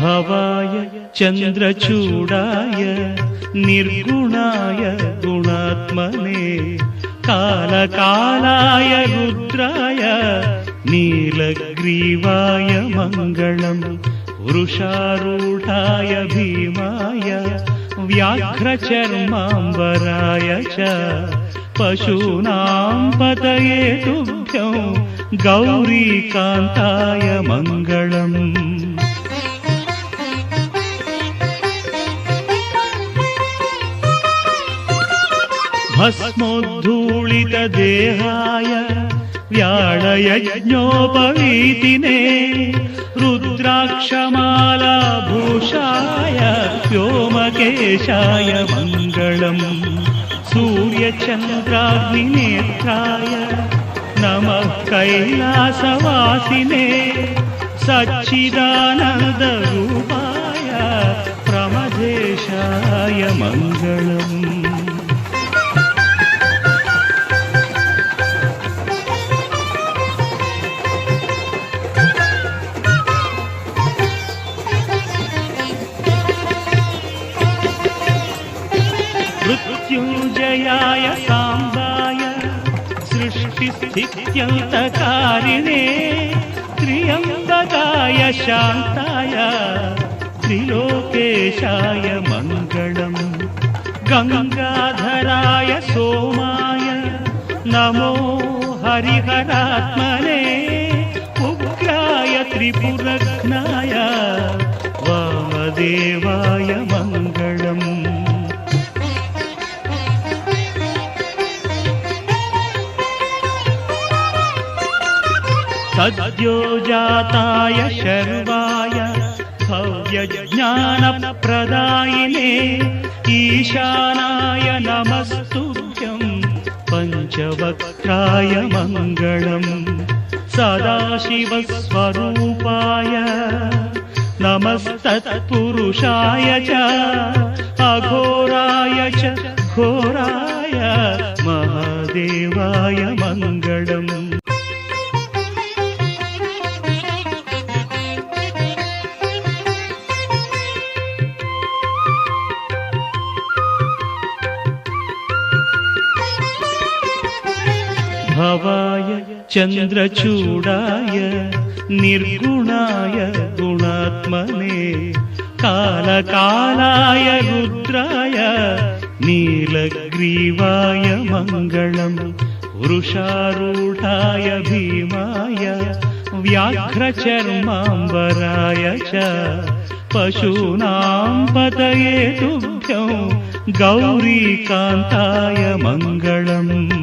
भवाय चन्द्रचूडाय निर्गुणाय गुणात्मने कालकालाय रुद्राय नीलग्रीवाय मङ्गलम् वृषारूढाय भीमाय व्याघ्रचर्माम्बराय च पशूनां पतये तुभ्यं गौरीकान्ताय मङ्गलम् भस्मोद्धूलितदेहाय व्याळयज्ञोपवीतिने रुद्राक्षमालाभूषाय व्योमकेशाय मङ्गलम् सूर्यचन्द्राग्निनेत्राय नमः कैलासवासिने सच्चिदानन्दरूपाय प्रमदेशाय मङ्गलम् मृत्युञ्जयाय साम्बाय सृष्टिस्थित्यन्तकारिणे त्र्यम्बकाय शान्ताय त्रिलोकेशाय मङ्गलम् गङ्गाधराय सोमाय नमो हरिहरात्मने उग्राय त्रिपुरघ्नाय वामदेवाय सद्यो जाताय शर्वाय भव्यज्ञानप्रदायिने ईशानाय नमस्तुभ्यं पञ्चवक्त्राय मङ्गलम् सदाशिवस्वरूपाय नमस्तत्पुरुषाय च भवाय चन्द्रचूडाय निर्गुणाय गुणात्मने कालकालाय रुद्राय नीलग्रीवाय मङ्गलम् वृषारूढाय भीमाय व्याघ्रचर्माम्बराय च पशूनां पतये तुभ्यं गौरीकान्ताय मङ्गलम्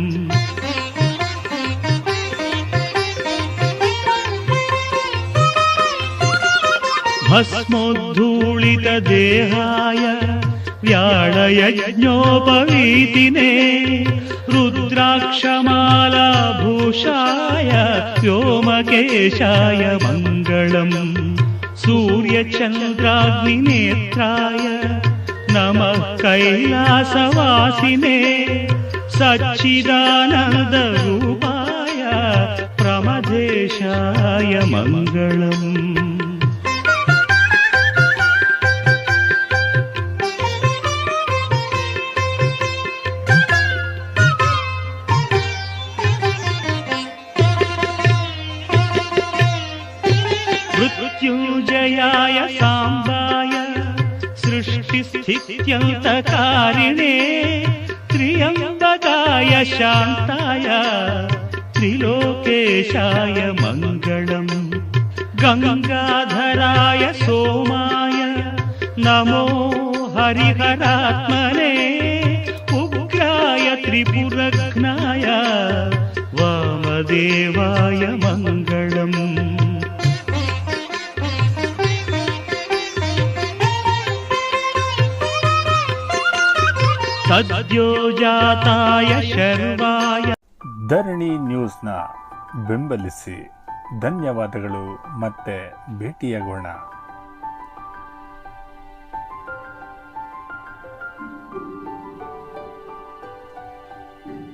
भस्मोद्धूलितदेहाय व्याळयज्ञोपवीतिने रुद्राक्षमालाभूषाय व्योमकेशाय मङ्गलम् सूर्यचन्द्राग्निनेत्राय नमः कैलासवासिने सच्चिदानन्दरूपाय प्रमदेशाय मङ्गलम् सृष्टिस्थित्यन्तकारिणे त्र्यम्बकाय शान्ताय त्रिलोकेशाय मङ्गलम्। गङ्गाधराय सोमाय नमो हरिहरात्मने उग्राय त्रिपुरघ्नाय वामदेवाय मङ्गलम् ಸದ್ಯೋ ಜಾತಾಯ ಶರ್ವಾಯ. ಧರಣಿ ನ್ಯೂಸ್ನ ಬೆಂಬಲಿಸಿ ಧನ್ಯವಾದಗಳು ಮತ್ತೆ ಭೇಟಿಯಾಗೋಣ.